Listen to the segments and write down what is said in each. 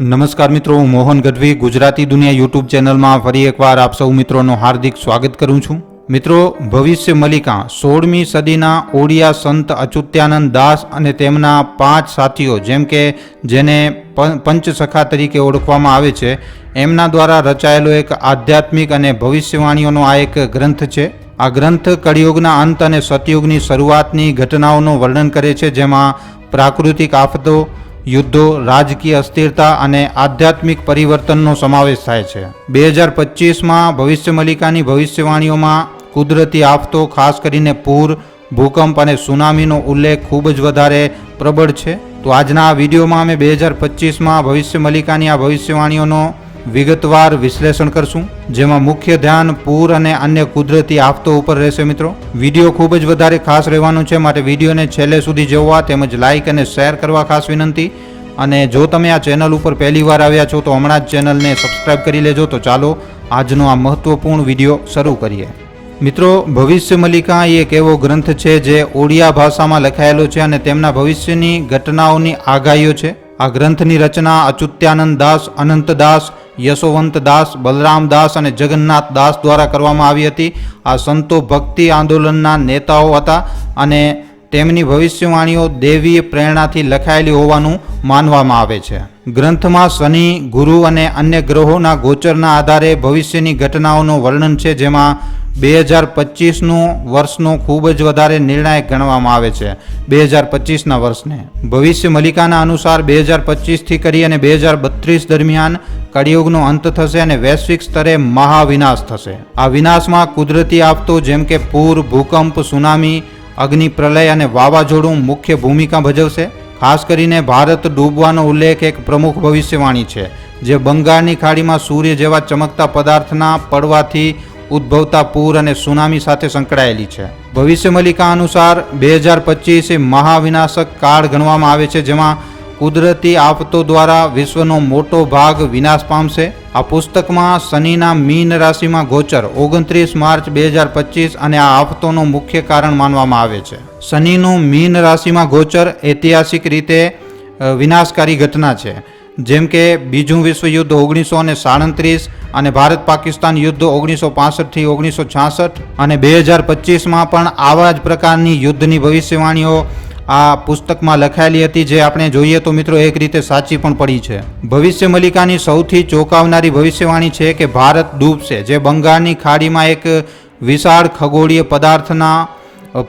નમસ્કાર મિત્રો, હું મોહન ગઢવી, ગુજરાતી દુનિયા યુટ્યુબ ચેનલમાં ફરી એકવાર આપ સૌ મિત્રોનું હાર્દિક સ્વાગત કરું છું. મિત્રો, ભવિષ્ય મલિકા સોળમી સદીના ઓડિયા સંત અચ્યુત્યાનંદ દાસ અને તેમના પાંચ સાથીઓ, જેમ કે જેને પંચસખા તરીકે ઓળખવામાં આવે છે, એમના દ્વારા રચાયેલો એક આધ્યાત્મિક અને ભવિષ્યવાણીઓનો આ એક ગ્રંથ છે. આ ગ્રંથ કળિયુગના અંત અને સતયુગની શરૂઆતની ઘટનાઓનું વર્ણન કરે છે, જેમાં પ્રાકૃતિક આફતો યુદ્ધો, રાજકીય અસ્થિરતા અને આધ્યાત્મિક પરિવર્તનનો સમાવેશ થાય છે. બે હજાર પચીસમાં ભવિષ્ય મલિકાની ભવિષ્યવાણીઓમાં કુદરતી આફતો, ખાસ કરીને પૂર, ભૂકંપ અને સુનામીનો ઉલ્લેખ ખૂબ જ વધારે પ્રબળ છે. તો આજના આ વિડીયોમાં અમે બે હજાર પચીસમાં ભવિષ્ય મલિકાની આ ભવિષ્યવાણીઓનો વિગતવાર વિશ્લેષણ કરશું. જેમાં મુખ્ય ધ્યાન, પૂર અને અન્ય કુદરતી આફતો ઉપર રહેશે મિત્રો. વીડિયો ખૂબ જ વધારે ખાસ રહેવાનો છે. માટે વિડીયોને છેલ્લે સુધી જોવા તેમજ લાઇક અને શેર કરવા ખાસ વિનંતી. અને જો તમે આ ચેનલ ઉપર પહેલી વાર આવ્યા છો, તો હમણાં જ ચેનલને સબસ્ક્રાઇબ કરી લેજો. તો ચાલો, આજનો આ મહત્વપૂર્ણ વીડિયો શરૂ કરીએ. મિત્રો, ભવિષ્ય મલિકા એ એક એવો ગ્રંથ છે, જે ઓડિયા ભાષામાં લખાયેલો છે અને તેમના ભવિષ્યની ઘટનાઓની આગાહીઓ છે. આ ગ્રંથની રચના અચ્યુત્યાનંદ દાસ, અનંત યશોવંત દાસ, બલરામ દાસ અને જગન્નાથ દાસ દ્વારા કરવામાં આવી હતી. આ સંતો ભક્તિ આંદોલનના નેતાઓ હતા અને તેમની ભવિષ્યવાણીઓ દૈવીય પ્રેરણાથી લખાયેલી હોવાનું માનવામાં આવે છે. ગ્રંથમાં શનિ, ગુરુ અને અન્ય ગ્રહોના ગોચરના આધારે ભવિષ્યની ઘટનાઓનું વર્ણન છે, જેમાં બે હજાર પચીસનું વર્ષનો ખૂબ જ વધારે નિર્ણાયક ગણવામાં આવે છે, બે હજાર પચીસના વર્ષને. ભવિષ્ય મલિકાના અનુસાર બે હજાર પચીસથી કરી અને બે હજાર બત્રીસ દરમિયાન કળિયુગનો અંત થશે અને વૈશ્વિક સ્તરે મહાવિનાશ થશે. આ વિનાશમાં કુદરતી આફતો જેમ કે પૂર, ભૂકંપ, સુનામી અગ્નિ પ્રલય અને વાવાઝોડું મુખ્ય ભૂમિકા ભજવશે. ખાસ કરીને ભારત ડૂબવાનો ઉલ્લેખ એક પ્રમુખ ભવિષ્યવાણી છે, જે બંગાળની ખાડીમાં સૂર્ય જેવા ચમકતા પદાર્થના પડવાથી ઉદ્ભવતા પૂર અને સુનામી સાથે સંકળાયેલી છે. ભવિષ્ય મલિકા અનુસાર બે હજાર પચીસ એ મહાવિનાશક કાળ ગણવામાં આવે છે, જેમાં કુદરતી આફતો દ્વારા વિશ્વનો મોટો ભાગ વિનાશ પામશે. આ પુસ્તકમાં શનિના મીન રાશિમાં ગોચર, ઓગણત્રીસ માર્ચ બે હજાર પચીસ અને આ આફતોનું મુખ્ય કારણ માનવામાં આવે છે. શનિનું મીન રાશિમાં ગોચર ઐતિહાસિક રીતે વિનાશકારી ઘટના છે. જેમ કે બીજું વિશ્વયુદ્ધ ઓગણીસો અને સાડત્રીસ અને ભારત પાકિસ્તાન યુદ્ધ ઓગણીસો પાસઠથી ઓગણીસો છાસઠ અને બે હજાર પચીસમાં પણ આવા જ પ્રકારની યુદ્ધની ભવિષ્યવાણીઓ આ પુસ્તકમાં લખાયેલી હતી જે આપણે જોઈએ તો મિત્રો એક રીતે સાચી પણ પડી છે. ભવિષ્ય મલિકાની સૌથી ચોંકાવનારી ભવિષ્યવાણી છે કે ભારત ડૂબશે, જે બંગાળની ખાડીમાં એક વિશાળ ખગોળીય પદાર્થના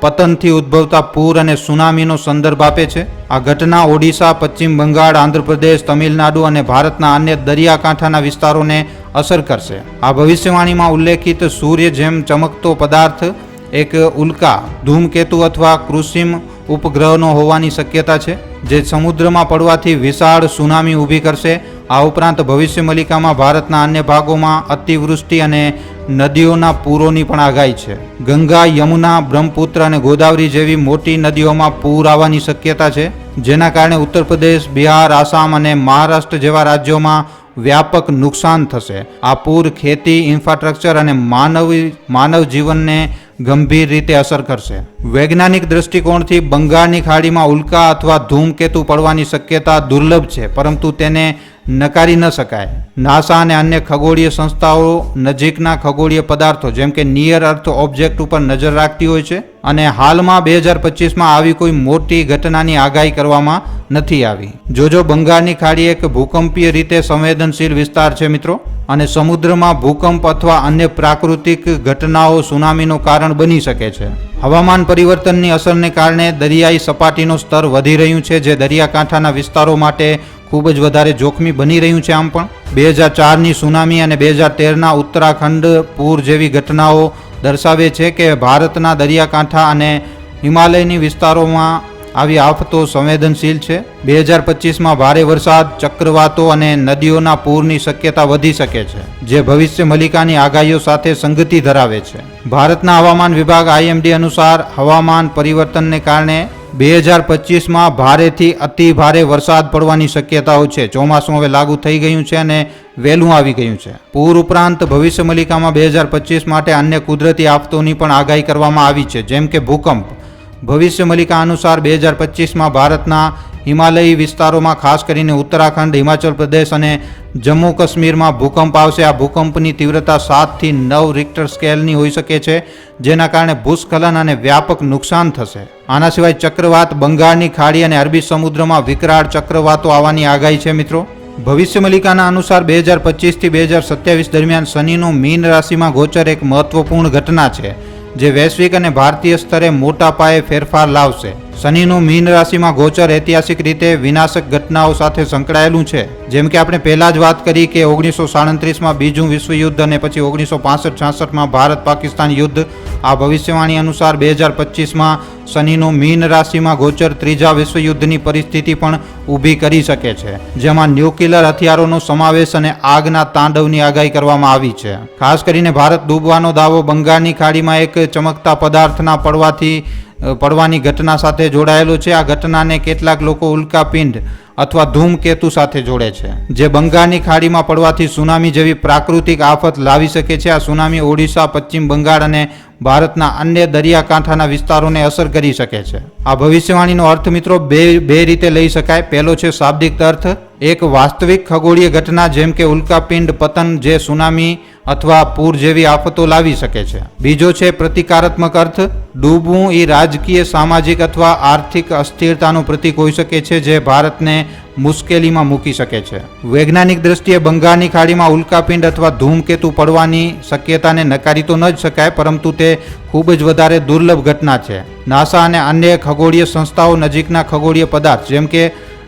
પતનથી ઉદ્ભવતા પૂર અને સુનામીનો સંદર્ભ આપે છે. આ ઘટના ઓડિશા, પશ્ચિમ બંગાળ, આંધ્રપ્રદેશ, તમિલનાડુ અને ભારતના અન્ય દરિયાકાંઠાના વિસ્તારોને અસર કરશે. આ ભવિષ્યવાણીમાં ઉલ્લેખિત સૂર્ય જેમ ચમકતો પદાર્થ, એક ઉલ્કા, ધૂમકેતુ અથવા કૃષિમ ઉપગ્રહનો હોવાની શક્યતા છે, જે સમુદ્રમાં પડવાથી વિશાળ સુનામી ઊભી કરશે. આ ઉપરાંત ભવિષ્ય મલિકામાં ભારતના અન્ય ભાગોમાં અતિવૃષ્ટિ અને નદીઓના પૂરોની પણ આગાહી છે. ગંગા, યમુના, બ્રહ્મપુત્ર અને ગોદાવરી જેવી મોટી નદીઓમાં પૂર આવવાની શક્યતા છે, જેના કારણે ઉત્તર પ્રદેશ, બિહાર, આસામ અને મહારાષ્ટ્ર જેવા રાજ્યોમાં વ્યાપક નુકસાન થશે. આ પૂર ખેતી, ઇન્ફ્રાસ્ટ્રક્ચર અને માનવી, માનવ જીવનને ગંભીર રીતે અસર કરશે. વૈજ્ઞાનિક દૃષ્ટિકોણથી બંગાળની ખાડીમાં ઉલ્કા અથવા ધૂમકેતુ પડવાની શક્યતા દુર્લભ છે, પરંતુ તેને નકારી ન શકાય. નાસા અને અન્ય ખગોળીય સંસ્થાઓ નજીકના ખગોળીય પદાર્થો, જેમ કે નિયર અર્થ ઓબ્જેક્ટ ઉપર નજર રાખતી હોય છે અને હાલમાં બે હજાર પચીસમાં આવી કોઈ મોટી ઘટનાની આગાહી કરવામાં નથી આવી. જોજો, બંગાળની ખાડી એક ભૂકંપીય રીતે સંવેદનશીલ વિસ્તાર છે મિત્રો અને સમુદ્રમાં ભૂકંપ અથવા અન્ય પ્રાકૃતિક ઘટનાઓ, સુનામીનું કારણ બની શકે છે. હવામાન પરિવર્તનની અસરને કારણે દરિયાઈ સપાટીનું સ્તર વધી રહ્યું છે, જે દરિયાકાંઠાના વિસ્તારો માટે ખૂબ જ વધારે જોખમી બની રહ્યું છે. આમ પણ બે હજાર ચારની સુનામી અને બે હજાર તેરના ઉત્તરાખંડ પૂર જેવી ઘટનાઓ દર્શાવે છે કે ભારતના દરિયાકાંઠા અને હિમાલયની વિસ્તારોમાં આવી આફતો સંવેદનશીલ છે. બે હજાર પચીસમાં ભારે વરસાદ, ચક્રવાતો અને નદીઓના પૂરની શક્યતા વધી શકે છે, જે ભવિષ્ય મલિકાની આગાહીઓ સાથે સંગતિ ધરાવે છે. ભારતના હવામાન વિભાગ આઈએમડી અનુસાર હવામાન પરિવર્તનને કારણે બે હજાર પચીસમાં ભારેથી અતિ ભારે વરસાદ પડવાની શક્યતાઓ છે. ચોમાસું હવે લાગુ થઈ ગયું છે અને વહેલું આવી ગયું છે. પૂર ઉપરાંત ભવિષ્ય મલિકામાં બે હજાર પચીસ માટે અન્ય કુદરતી આફતોની પણ આગાહી કરવામાં આવી છે, જેમ કે ભૂકંપ. ભવિષ્ય મલિકા અનુસાર બે હજાર પચીસમાં ભારતના હિમાલયી વિસ્તારોમાં ખાસ કરીને ઉત્તરાખંડ, હિમાચલ પ્રદેશ અને જમ્મુ કાશ્મીરમાં ભૂકંપ આવશે. આ ભૂકંપની તીવ્રતા સાતથી નવ રિક્ટર સ્કેલની હોઈ શકે છે, જેના કારણે ભૂસ્ખલન અને વ્યાપક નુકસાન થશે. આના સિવાય ચક્રવાત, બંગાળની ખાડી અને અરબી સમુદ્રમાં વિકરાળ ચક્રવાતો આવવાની આગાહી છે મિત્રો. ભવિષ્ય મલિકાના અનુસાર બે હજાર પચીસથી બે હજાર સત્યાવીસ દરમિયાન શનિનું મીન રાશિમાં ગોચર એક મહત્વપૂર્ણ ઘટના છે. જે વૈશ્વિક અને ભારતીય સ્તરે મોટા પાયે ફેરફાર લાવશે. શનિનું મીન રાશિમાં ગોચર ઐતિહાસિક રીતે વિનાશક ઘટનાઓ સાથે સંકળાયેલું છે. જેમ કે આપણે પહેલાં જ વાત કરી કે ઓગણીસો સાડત્રીસમાં બીજું વિશ્વયુદ્ધ અને પછી ઓગણીસો પાસઠ છાસઠમાં ભારત પાકિસ્તાન યુદ્ધ. આ ભવિષ્યવાણી અનુસાર બે હજાર પચીસમાં શનિનું મીન રાશિમાં ગોચર ત્રીજા વિશ્વયુદ્ધની પરિસ્થિતિ પણ ઊભી કરી શકે છે, જેમાં ન્યુક્લિયર હથિયારોનો સમાવેશ અને આગના તાંડવની આગાહી કરવામાં આવી છે. ખાસ કરીને ભારત ડૂબવાનો દાવો બંગાળની ખાડીમાં એક ચમકતા પદાર્થના પડવાથી પડવાની ઘટના સાથે જોડાયેલો છે. આ ઘટનાને કેટલાક લોકો ઉલ્કાપિંડ અથવા ધૂમકેતુ સાથે જોડે છે. જે બંગાળની ખાડીમાં પડવાથી સુનામી જેવી પ્રાકૃતિક આફત લાવી શકે છે. આ સુનામી ઓડિશા, પશ્ચિમ બંગાળ અને ભારતના અન્ય દરિયાકાંઠાના વિસ્તારોને અસર કરી શકે છે. આ ભવિષ્યવાણીનો અર્થ મિત્રો બે બે રીતે લઈ શકાય. પહેલો છે શાબ્દિક અર્થ. એક વાસ્તવિક ખગોળીય ઘટના જેમ કે ઉલ્કાપિંડ પતન જે સુનામી અથવા પૂર જેવી આફતો લાવી શકે છે. બીજો છે પ્રતિકારાત્મક અર્થ, ડૂબવું એ રાજકીય, સામાજિક અથવા આર્થિક અસ્થિરતાનું પ્રતીક હોઈ શકે છે જે ભારતને મુશ્કેલીમાં મૂકી શકે છે. વૈજ્ઞાનિક દ્રષ્ટિએ બંગાળની ખાડીમાં ઉલ્કાપિંડ અથવા ધૂમકેતુ પડવાની શક્યતાને નકારી તો ન જ શકાય, પરંતુ તે ખૂબ જ વધારે દુર્લભ ઘટના છે. નાસા અને અન્ય ખગોળીય સંસ્થાઓ નજીકના ખગોળીય પદાર્થ, જેમ કે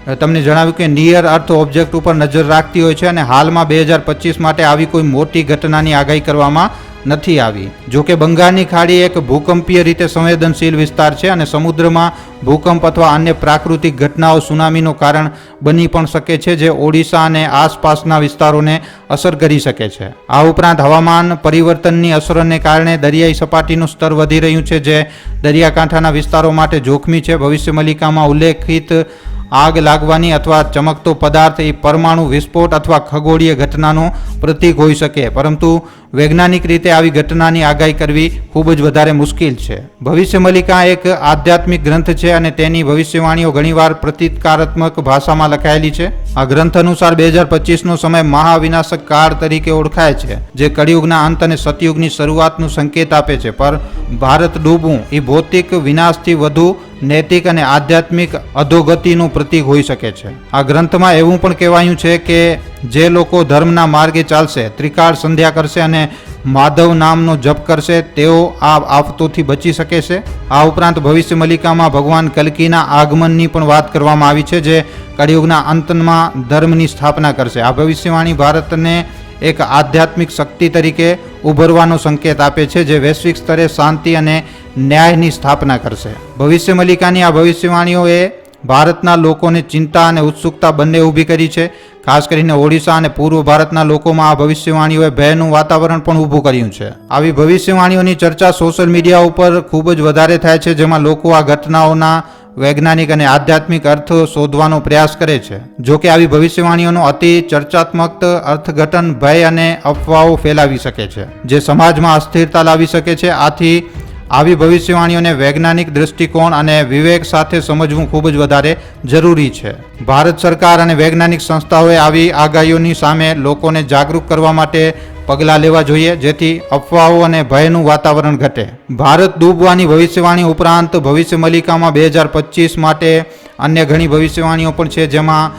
તમને જણાવ્યું કે નિયર અર્થ ઓબ્જેક્ટ ઉપર નજર રાખતી હોય છે અને હાલમાં બે હજાર પચીસ માટે આવી કોઈ મોટી ઘટનાની આગાહી કરવામાં નથી આવી. જો કે બંગાળની ખાડી એક ભૂકંપીય રીતે સંવેદનશીલ વિસ્તાર છે અને સમુદ્રમાં ભૂકંપ અથવા અન્ય પ્રાકૃતિક ઘટનાઓ સુનામીનું કારણ બની પણ શકે છે જે ઓડિશા અને આસપાસના વિસ્તારોને અસર કરી શકે છે. આ ઉપરાંત હવામાન પરિવર્તનની અસરોને કારણે દરિયાઈ સપાટીનું સ્તર વધી રહ્યું છે જે દરિયાકાંઠાના વિસ્તારો માટે જોખમી છે. ભવિષ્ય મલિકામાં ઉલ્લેખિત આગ લાગવાની અથવા ચમકતો પદાર્થ એ પરમાણુ વિસ્ફોટ અથવા ખગોળીય ઘટનાનો પ્રતીક હોઈ શકે. પરંતુ વૈજ્ઞાનિક રીતે આવી ઘટનાની આગાહી કરવી ખૂબ જ વધારે મુશ્કેલ છે. ભવિષ્ય મલિકા એક આધ્યાત્મિક ગ્રંથ છે અને તેની ભવિષ્યવાણીઓ ઘણીવાર પ્રતિકારાત્મક ભાષામાં લખાયેલી છે. આ ગ્રંથ અનુસાર બે હજાર પચીસનો સમય મહાવિનાશક કાળ તરીકે ઓળખાય છે, જે કળિયુગના અંત અને સતયુગની શરૂઆતનું સંકેત આપે છે. પર ભારત ડૂબવું એ ભૌતિક વિનાશથી વધુ નૈતિક અને આધ્યાત્મિક અધોગતિનું પ્રતીક હોઈ શકે છે. આ ગ્રંથમાં એવું પણ કહેવાયું છે કે જે લોકો ધર્મના માર્ગે ચાલશે, ત્રિકાળ સંધ્યા કરશે અને માધવ નામનો જપ કરશે, તેઓ આ આફતોથી બચી શકે છે. આ ઉપરાંત ભવિષ્ય મલિકામાં ભગવાન કલ્કીના આગમનની પણ વાત કરવામાં આવી છે, જે કળિયુગના અંતમાં ધર્મની સ્થાપના કરશે. આ ભવિષ્યવાણી ભારતને એક આધ્યાત્મિક શક્તિ તરીકે ઉભરવાનો સંકેત આપે છે, જે વૈશ્વિક સ્તરે શાંતિ અને ન્યાયની સ્થાપના કરશે. ભવિષ્ય મલિકાની આ ભવિષ્યવાણીઓએ ભારતના લોકોને ચિંતા અને ઉત્સુકતા બંને ઊભી કરી છે. ખાસ કરીને ઓડિશા અને પૂર્વ ભારતના લોકોમાં આ ભવિષ્યવાણીઓએ ભયનું વાતાવરણ પણ ઊભું કર્યું છે. આવી ભવિષ્યવાણીઓની ચર્ચા સોશિયલ મીડિયા ઉપર ખૂબ જ વધારે થાય છે, જેમાં લોકો આ ઘટનાઓના વૈજ્ઞાનિક અને આધ્યાત્મિક અર્થ શોધવાનો પ્રયાસ કરે છે. જો કે આવી ભવિષ્યવાણીઓનો અતિ ચર્ચાત્મક અર્થઘટન ભય અને અફવાઓ ફેલાવી શકે છે, જે સમાજમાં અસ્થિરતા લાવી શકે છે. આથી આવી ભવિષ્યવાણીઓને વૈજ્ઞાનિક દૃષ્ટિકોણ અને વિવેક સાથે સમજવું ખૂબ જ વધારે જરૂરી છે. ભારત સરકાર અને વૈજ્ઞાનિક સંસ્થાઓએ આવી આગાહીઓની સામે લોકોને જાગૃત કરવા માટે પગલાં લેવા જોઈએ, જેથી અફવાઓ અને ભયનું વાતાવરણ ઘટે. ભારત ડૂબવાની ભવિષ્યવાણી ઉપરાંત ભવિષ્ય મલિકામાં બે હજાર પચીસ માટે અન્ય ઘણી ભવિષ્યવાણીઓ પણ છે, જેમાં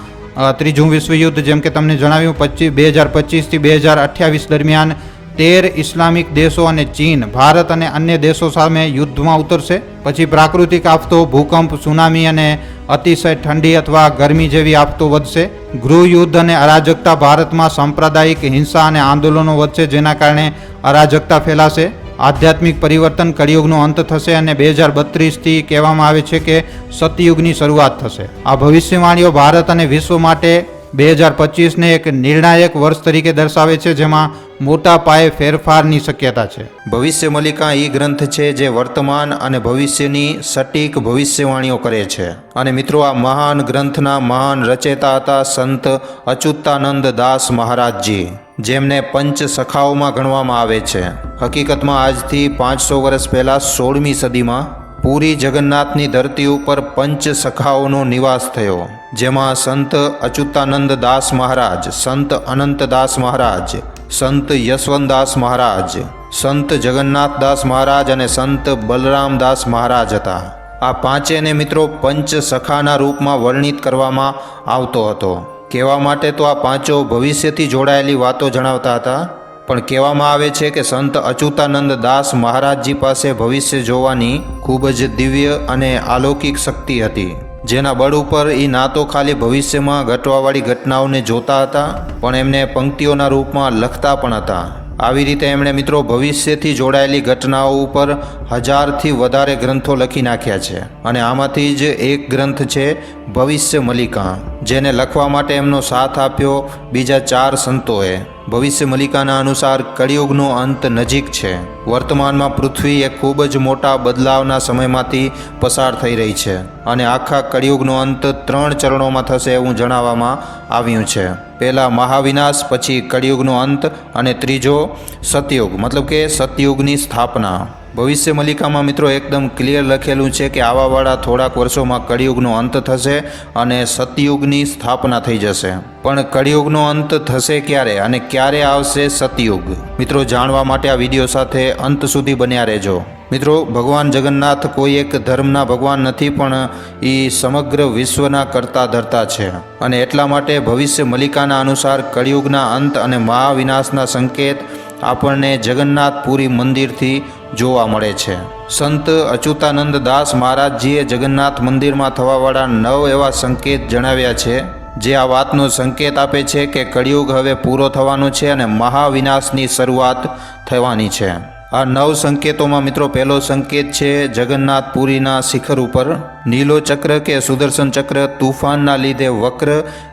ત્રીજું વિશ્વયુદ્ધ, જેમ કે તમને જણાવ્યું પચીસ બે હજાર પચીસથી બે હજાર અઠ્યાવીસ દરમિયાન તેર ઇસ્લામિક દેશો અને ચીન, ભારત અને અન્ય દેશો સામે યુદ્ધમાં ઉતરશે. પછી પ્રાકૃતિક આફતો, ભૂકંપ, સુનામી અને અતિશય ઠંડી અથવા ગરમી જેવી આફતો વધશે. ગૃહયુદ્ધ અને અરાજકતા ભારતમાં સાંપ્રદાયિક હિંસા અને આંદોલનો વધશે જેના કારણે અરાજકતા ફેલાશે. આધ્યાત્મિક પરિવર્તન કળિયુગનો અંત થશે અને બે હજાર બત્રીસથી કહેવામાં આવે છે કે સતયુગની શરૂઆત થશે. આ ભવિષ્યવાણીઓ ભારત અને વિશ્વ માટે બે હજાર પચીસને એક નિર્ણાયક વર્ષ તરીકે દર્શાવે છે, જેમાં મોટા પાયે ફેરફારની શક્યતા છે. ભવિષ્ય મલિકા એ ગ્રંથ છે, જે વર્તમાન અને ભવિષ્યની સટીક ભવિષ્યવાણીઓ કરે છે. અને મિત્રો, આ મહાન ગ્રંથના મહાન રચેતા હતા સંત અચ્યુતાનંદ દાસ મહારાજજી, જેમને પંચ સખાઓમાં ગણવામાં આવે છે. હકીકતમાં આજથી પાંચસો વર્ષ પહેલાં સોળમી સદીમાં પૂરી જગન્નાથની ધરતી ઉપર પંચ સખાઓનો નિવાસ થયો, જેમાં સંત અચ્યુતાનંદ દાસ મહારાજ, સંત અનંતદાસ મહારાજ, સંત યશવંતદાસ મહારાજ, સંત જગન્નાથદાસ મહારાજ અને સંત બલરામદાસ મહારાજ હતા. આ પાંચેને મિત્રો પંચ સખાના રૂપમાં વર્ણિત કરવામાં આવતો હતો. કહેવા માટે તો આ પાંચો ભવિષ્યથી જોડાયેલી વાતો જણાવતા હતા. પણ કહેવામાં આવે છે કે સંત અચ્યુતાનંદ દાસ મહારાજજી પાસે ભવિષ્ય જોવાની ખૂબ જ દિવ્ય અને અલૌકિક શક્તિ હતી. જેના બળ ઉપર એ ના તો ખાલી ભવિષ્યમાં ઘટવાવાળી ઘટનાઓને જોતા હતા, પણ એમને પંક્તિઓના રૂપમાં લખતા પણ હતા. આવી રીતે એમણે મિત્રો ભવિષ્યથી જોડાયેલી ઘટનાઓ ઉપર હજારથી વધારે ગ્રંથો લખી નાખ્યા છે. અને આમાંથી જ એક ગ્રંથ છે, ભવિષ્ય મલિકા, જેને લખવા માટે એમનો સાથ આપ્યો બીજા ચાર સંતોએ. ભવિષ્ય મલિકાના અનુસાર કળિયુગનો અંત નજીક છે. વર્તમાનમાં પૃથ્વી એ ખૂબ જ મોટા બદલાવના સમયમાંથી પસાર થઈ રહી છે. અને આખા કળિયુગનો અંત ત્રણ ચરણોમાં થશે એવું જણાવવામાં આવ્યું છે. પહેલાં મહાવિનાશ, પછી કળિયુગનો અંત અને ત્રીજો સતયુગ, મતલબ કે સતયુગની સ્થાપના. ભવિષ્ય મલિકામાં મિત્રો એકદમ ક્લિયર લખેલું છે કે આવાવાળા થોડાક વર્ષોમાં કળિયુગનો અંત થશે અને સતયુગની સ્થાપના થઈ જશે. પણ કળિયુગનો અંત થશે ક્યારે અને ક્યારે આવશે સતયુગ? મિત્રો જાણવા માટે આ વીડિયો સાથે અંત સુધી બન્યા રહેજો. મિત્રો, ભગવાન જગન્નાથ કોઈ એક ધર્મના ભગવાન નથી, પણ એ સમગ્ર વિશ્વના કરતા ધરતા છે. અને એટલા માટે ભવિષ્ય મલિકાના અનુસાર કળિયુગના અંત અને મહાવિનાશના સંકેત આપણને જગન્નાથપુરી મંદિરથી જોવા મળે છે. સંત અચ્યુતાનંદ દાસ મહારાજજીએ જગન્નાથ મંદિરમાં થવાવાળા નવ એવા સંકેત જણાવ્યા છે, જે આ વાતનો સંકેત આપે છે કે કળિયુગ હવે પૂરો થવાનો છે અને મહાવિનાશની શરૂઆત થવાની છે. આ નવ સંકેતોમાં મિત્રો, પહેલો સંકેત છે જગન્નાથપુરીના શિખર ઉપર. નીલો ચક્ર કે સુદર્શન ચક્ર તુફાનના લીધે વક્ર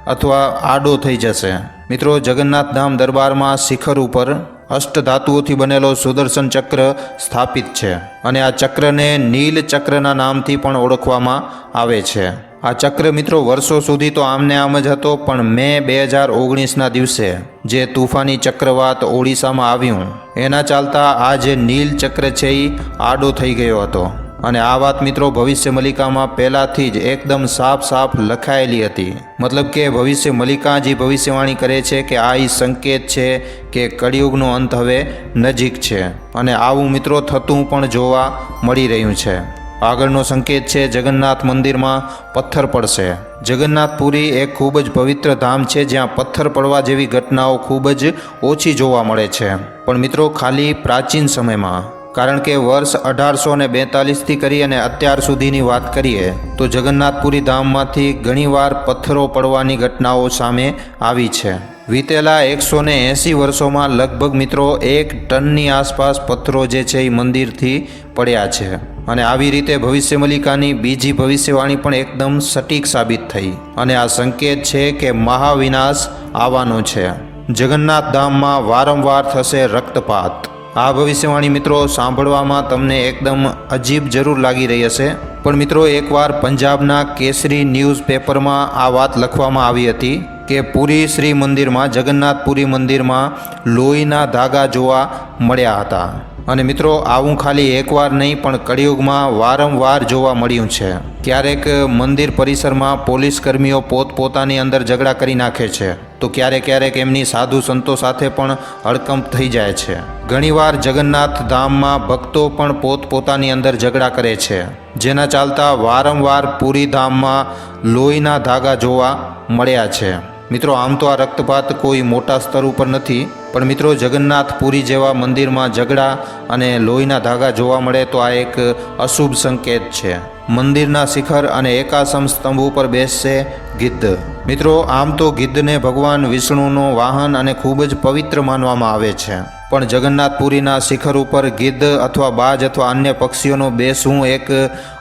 અથવા આડો થઈ જશે. મિત્રો જગન્નાથ ધામ દરબારમાં શિખર ઉપર અષ્ટધાતુઓથી બનેલો સુદર્શન ચક્ર સ્થાપિત છે અને આ ચક્રને નીલ ચક્રના નામથી પણ ઓળખવામાં આવે છે. આ ચક્ર મિત્રો વર્ષો સુધી તો આમને આમ જ હતો, પણ મે બે હજાર ઓગણીસના દિવસે જે તુફાની ચક્રવાત ઓડિશામાં આવ્યું, એના ચાલતા આ જે નીલ ચક્ર છે એ આડો થઈ ગયો હતો. અને આ વાત મિત્રો ભવિષ્ય મલિકામાં પહેલાંથી જ એકદમ સાફ સાફ લખાયેલી હતી. મતલબ કે ભવિષ્ય મલિકાજી ભવિષ્યવાણી કરે છે કે આ એ સંકેત છે કે કળિયુગનો અંત હવે નજીક છે. અને આવું મિત્રો થતું પણ જોવા મળી રહ્યું છે. આગળનો સંકેત છે જગન્નાથ મંદિરમાં પથ્થર પડશે. જગન્નાથપુરી એક ખૂબ જ પવિત્ર ધામ છે જ્યાં પથ્થર પડવા જેવી ઘટનાઓ ખૂબ જ ઓછી જોવા મળે છે. પણ મિત્રો ખાલી પ્રાચીન સમયમાં કારણ કે વર્ષ અઢારસો ને બેતાલીસથી કરી અને અત્યાર સુધીની વાત કરીએ, તો જગન્નાથપુરી ધામમાંથી ઘણીવાર પથ્થરો પડવાની ઘટનાઓ સામે આવી છે. વીતેલા એકસો ને એંસી વર્ષોમાં લગભગ મિત્રો એક ટનની આસપાસ પથ્થરો જે છે એ મંદિરથી પડ્યા છે. અને આવી રીતે ભવિષ્ય મલિકાની બીજી ભવિષ્યવાણી પણ એકદમ સટીક સાબિત થઈ. અને આ સંકેત છે કે મહાવિનાશ આવવાનો છે. જગન્નાથ ધામમાં વારંવાર થશે રક્તપાત. આ ભવિષ્યવાણી મિત્રો સાંભળવામાં તમને એકદમ અજીબ જરૂર લાગી રહી હશે. પણ મિત્રો, એકવાર પંજાબના કેસરી ન્યૂઝ પેપરમાં આ વાત લખવામાં આવી હતી કે પુરી શ્રી મંદિરમાં જગન્નાથપુરી મંદિરમાં લોહીના ધાગા જોવા મળ્યા હતા. અને મિત્રો, આવું ખાલી એકવાર નહીં, પણ કળિયુગમાં વારંવાર જોવા મળ્યું છે. ક્યારેક મંદિર પરિસરમાં પોલીસ કર્મીઓ પોતપોતાની અંદર ઝઘડા કરી નાખે છે. તો ક્યારેક ક્યારેક એમની સાધુ સંતો સાથે પણ હડકંપ થઈ જાય છે. ઘણીવાર જગન્નાથ ધામમાં ભક્તો પણ પોતપોતાની અંદર ઝઘડા કરે છે. જેના ચાલતા વારંવાર પુરી ધામમાં લોહીના ધાગા જોવા મળ્યા છે. મિત્રો, આમ તો આ રક્તપાત કોઈ મોટા સ્તર ઉપર નથી, પણ મિત્રો, જગન્નાથ પુરી જેવા મંદિરમાં ઝઘડા અને લોહીના ધાગા જોવા મળે તો આ એક અશુભ સંકેત છે. મંદિરના શિખર અને એકાસમ સ્તંભ ઉપર બેસશે ગિદ્ધ. મિત્રો, આમ તો ગિદ્ધને ભગવાન વિષ્ણુનો વાહન અને ખૂબ જ પવિત્ર માનવામાં આવે છે. પણ જગન્નાથપુરીના શિખર ઉપર ગિદ્ધ અથવા બાજ અથવા અન્ય પક્ષીઓનો બેસવું એક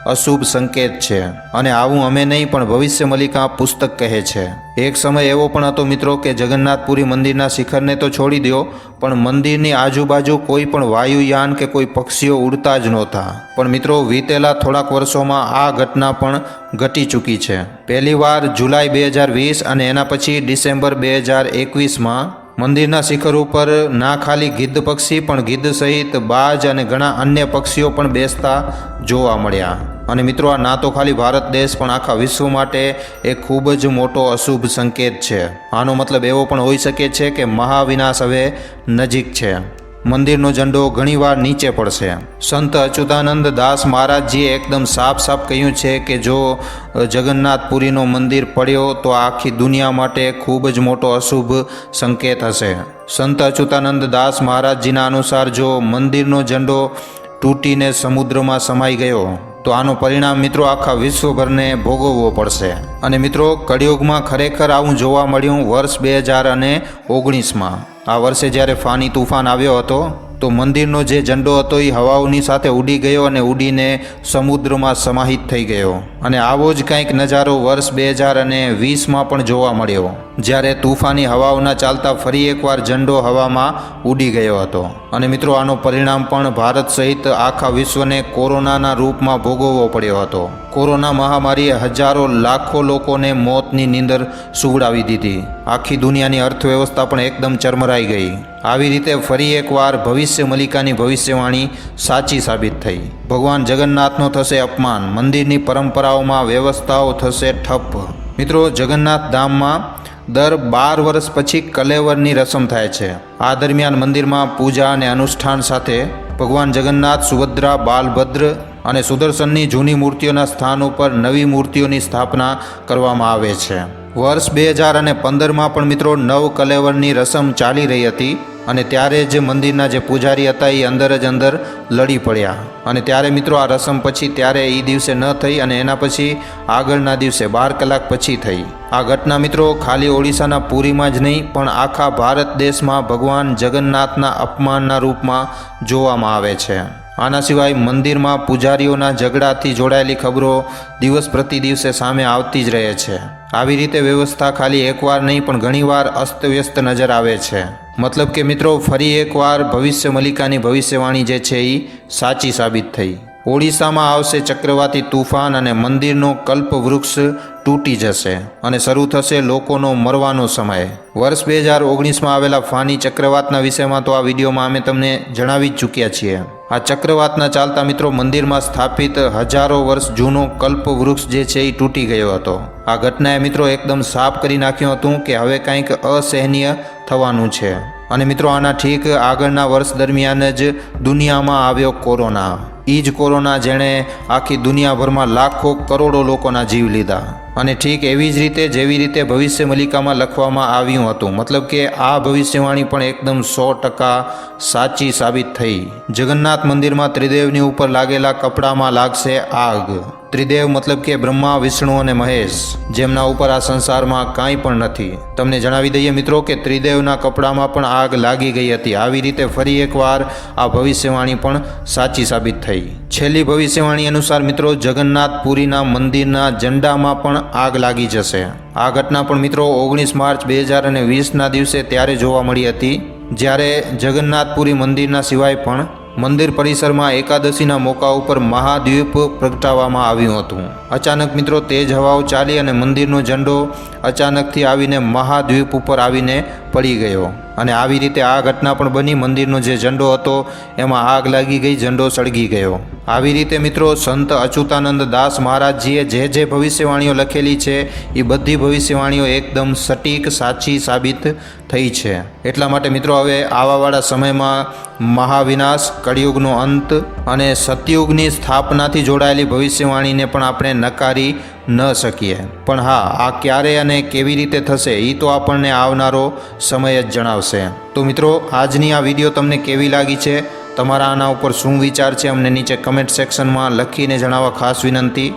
અશુભ સંકેત છે. અને આવું અમે નહીં, પણ ભવિષ્ય મલિકા પુસ્તક કહે છે. એક સમય એવો પણ હતો મિત્રો કે જગન્નાથપુરી મંદિરના શિખરને તો છોડી દો પણ મંદિરની આજુબાજુ કોઈ પણ વાયુયાન કે કોઈ પક્ષીઓ ઉડતા જ નહોતા. પણ મિત્રો, વીતેલા થોડાક વર્ષોમાં આ ઘટના પણ ઘટી ચૂકી છે. પહેલીવાર જુલાઈ બે હજાર વીસ અને એના પછી ડિસેમ્બર બે હજાર એકવીસમાં મંદિરના શિખર ઉપર ના ખાલી ગિદ્ધ પક્ષી પણ ગિદ્ધ સહિત બાજ અને ઘણા અન્ય પક્ષીઓ પણ બેસતા જોવા મળ્યા. અને મિત્રો, આ ના તો ખાલી ભારત દેશ, પણ આખા વિશ્વ માટે એક ખૂબ જ મોટો અશુભ સંકેત છે. આનો મતલબ એવો પણ હોઈ શકે છે કે મહાવિનાશ હવે નજીક છે. મંદિરનો ઝંડો ઘણીવાર નીચે પડશે. સંત અચ્યુતાનંદ દાસ મહારાજજીએ એકદમ સાફ સાફ કહ્યું છે કે જો જગન્નાથપુરીનો મંદિર પડ્યો તો આખી દુનિયા માટે ખૂબ જ મોટો અશુભ સંકેત હશે. સંત અચ્યુતાનંદ દાસ મહારાજજીના અનુસાર જો મંદિરનો ઝંડો તૂટીને સમુદ્રમાં સમાઈ ગયો, તો આનું પરિણામ મિત્રો આખા વિશ્વભરને ભોગવવો પડશે. અને મિત્રો, કળિયુગમાં ખરેખર આવું જોવા મળ્યું વર્ષ બે હજાર અને ઓગણીસમાં. આ વર્ષે જ્યારે ફાની તુફાન આવ્યો હતો, તો મંદિરનો જે ઝંડો હતો એ હવાઓની સાથે ઉડી ગયો અને ઉડીને સમુદ્રમાં સમાહિત થઈ ગયો. અને આવો જ કંઈક નજારો વર્ષ બે હજાર અને વીસમાં પણ જોવા મળ્યો. જ્યારે તુફાની હવાઓના ચાલતા ફરી એકવાર ઝંડો હવામાં ઉડી ગયો હતો. અને મિત્રો, આનો પરિણામ પણ ભારત સહિત આખા વિશ્વને કોરોનાના રૂપમાં ભોગવવો પડ્યો હતો. કોરોના મહામારીએ હજારો લાખો લોકોને મોતની નીંદર સુવડાવી દીધી. આખી દુનિયાની અર્થવ્યવસ્થા પણ એકદમ ચરમરાઈ ગઈ. આવી રીતે ફરી એકવાર ભવિષ્ય મલિકાની ભવિષ્યવાણી સાચી સાબિત થઈ. ભગવાન જગન્નાથનો થશે અપમાન. મંદિરની પરંપરાઓમાં વ્યવસ્થાઓ થશે ઠપ મિત્રો જગન્નાથ ધામમાં દર બાર વર્ષ પછી કલેવરની રસમ થાય છે. આ દરમિયાન મંદિરમાં પૂજા અને અનુષ્ઠાન સાથે ભગવાન જગન્નાથ, સુભદ્રા, બાલભદ્ર અને સુદર્શનની જૂની મૂર્તિઓના સ્થાન ઉપર નવી મૂર્તિઓની સ્થાપના કરવામાં આવે છે. વર્ષ બે હજાર અને પંદરમાં પણ મિત્રો નવ કલેવરની રસમ ચાલી રહી હતી. અને ત્યારે જ મંદિરના જે પૂજારી હતા એ અંદર જ અંદર લડી પડ્યા. અને ત્યારે મિત્રો આ રસમ પછી ત્યારે એ દિવસે ન થઈ અને એના પછી આગળના દિવસે બાર કલાક પછી થઈ. આ ઘટના મિત્રો ખાલી ઓડિશાના પુરીમાં જ નહીં, પણ આખા ભારત દેશમાં ભગવાન જગન્નાથના અપમાનના રૂપમાં જોવામાં આવે છે. આના સિવાય મંદિરમાં પૂજારીઓના ઝઘડાથી જોડાયેલી ખબરો દિવસ પ્રતિ દિવસે સામે આવતી જ રહે છે. આવી રીતે વ્યવસ્થા ખાલી એકવાર નહીં, પણ ઘણીવાર અસ્તવ્યસ્ત નજર આવે છે. મતલબ કે મિત્રો, ફરી એકવાર ભવિષ્ય મલિકાની ભવિષ્યવાણી જે છે એ સાચી સાબિત થઈ. ઓડિશામાં આવશે ચક્રવાતી તુફાન અને મંદિરનો કલ્પ વૃક્ષ તૂટી જશે અને શરૂ થશે લોકોનો મરવાનો સમય. વર્ષ બે હજાર ઓગણીસમાં આવેલા ફાની ચક્રવાતના વિષયમાં તો આ વિડીયોમાં અમે તમને જણાવી જ ચૂક્યા છીએ. આ ચક્રવાતના ચાલતા મિત્રો મંદિરમાં સ્થાપિત હજારો વર્ષ જૂનો કલ્પ વૃક્ષ જે છે એ તૂટી ગયો હતો. આ ઘટનાએ મિત્રો એકદમ સાફ કરી નાખ્યું હતું કે હવે કંઈક અસહનીય થવાનું છે. અને મિત્રો આના ઠીક આગળના વર્ષ દરમિયાન જ દુનિયામાં આવ્યો કોરોના. એ જ કોરોના જેણે આખી દુનિયાભરમાં લાખો કરોડો લોકોના જીવ લીધા. અને ઠીક એવી જ રીતે, જેવી રીતે ભવિષ્ય મલિકામાં લખવામાં આવ્યું હતું. મતલબ કે આ ભવિષ્યવાણી પણ એકદમ સો ટકા સાચી સાબિત થઈ. જગન્નાથ મંદિરમાં ત્રિદેવની ઉપર લાગેલા કપડામાં લાગશે આગ. ત્રિદેવ મતલબ કે બ્રહ્મા, વિષ્ણુ અને મહેશ, જેમના ઉપર આ સંસારમાં કાંઈ પણ નથી. તમને જણાવી દઈએ મિત્રો કે ત્રિદેવના કપડામાં પણ આગ લાગી ગઈ હતી. આવી રીતે ફરી એકવાર આ ભવિષ્યવાણી પણ સાચી સાબિત થઈ. છેલ્લી ભવિષ્યવાણી અનુસાર મિત્રો જગન્નાથપુરીના મંદિરના ઝંડામાં પણ આગ લાગી જશે. આ ઘટના પણ મિત્રો ઓગણીસ માર્ચ બે હજાર અને વીસના દિવસે ત્યારે જોવા મળી હતી, જ્યારે જગન્નાથપુરી મંદિરના સિવાય પણ મંદિર પરિસરમાં એકાદશીના મોકા ઉપર મહાદ્વીપ પ્રગટાવવામાં આવ્યું હતું. અચાનક મિત્રો તેજ હવાઓ ચાલી અને મંદિરનો ઝંડો અચાનકથી આવીને મહાદ્વીપ ઉપર આવીને પડી ગયો. અને આવી રીતે આ ઘટના પણ બની. મંદિરનો જે ઝંડો હતો, એમાં આગ લાગી ગઈ, ઝંડો સળગી ગયો. આવી રીતે મિત્રો સંત અચ્યુતાનંદ દાસ મહારાજજીએ જે જે ભવિષ્યવાણીઓ લખેલી છે, એ બધી ભવિષ્યવાણીઓ એકદમ સટીક, સાચી સાબિત થઈ છે. એટલા માટે મિત્રો હવે આવાવાળા સમયમાં મહાવિનાશ, કળિયુગનો અંત અને સતયુગની સ્થાપનાથી જોડાયેલી ભવિષ્યવાણીને પણ આપણે નકારી ન શકીએ. પણ હા, આ ક્યારે અને કેવી રીતે થશે એ તો આપણને આવનારો સમય જ જણાવશે. તો મિત્રો, આજની આ વીડિયો તમને કેવી લાગી છે? તમારા આના ઉપર શું વિચાર છે? અમને નીચે કમેન્ટ સેક્શનમાં લખીને જણાવવા ખાસ વિનંતી.